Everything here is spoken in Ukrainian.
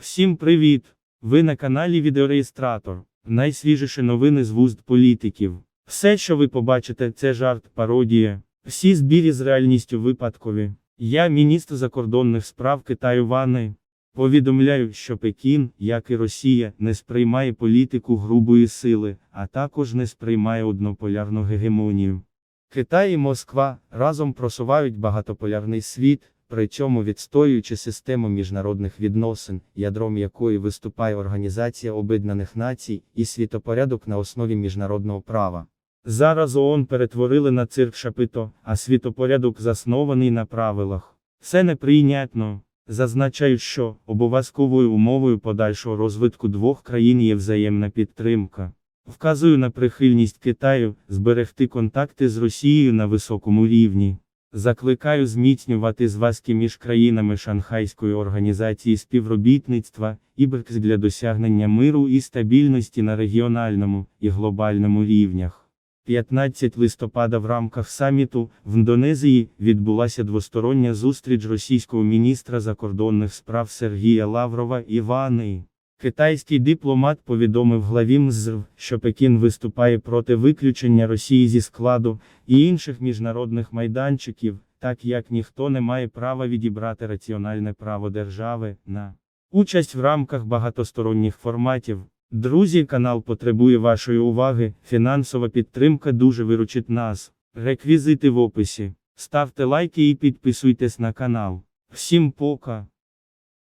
Всім привіт! Ви на каналі Відеореєстратор. Найсвіжіші новини з вуст політиків. Все, що ви побачите, це жарт, пародія. Всі збірі з реальністю випадкові. Я, міністр закордонних справ Китаю Вани. Повідомляю, що Пекін, як і Росія, не сприймає політику грубої сили, а також не сприймає однополярну гегемонію. Китай і Москва разом просувають багатополярний світ, причому відстоюючи систему міжнародних відносин, ядром якої виступає Організація Об'єднаних Націй і світопорядок на основі міжнародного права. Зараз ООН перетворили на цирк шапито, а світопорядок заснований на правилах. Це неприйнятно. Зазначають, що обов'язковою умовою подальшого розвитку двох країн є взаємна підтримка. Вказую на прихильність Китаю зберегти контакти з Росією на високому рівні. Закликаю зміцнювати зв'язки між країнами Шанхайської організації співробітництва і БРКС для досягнення миру і стабільності на регіональному і глобальному рівнях. 15 листопада в рамках саміту в Індонезії відбулася двостороння зустріч російського міністра закордонних справ Сергія Лаврова і Вани. Китайський дипломат повідомив главі МЗР, що Пекін виступає проти виключення Росії зі складу і інших міжнародних майданчиків, так як ніхто не має права відібрати раціональне право держави на участь в рамках багатосторонніх форматів. Друзі, канал потребує вашої уваги, фінансова підтримка дуже виручить нас. Реквізити в описі. Ставте лайки і підписуйтесь на канал. Всім пока!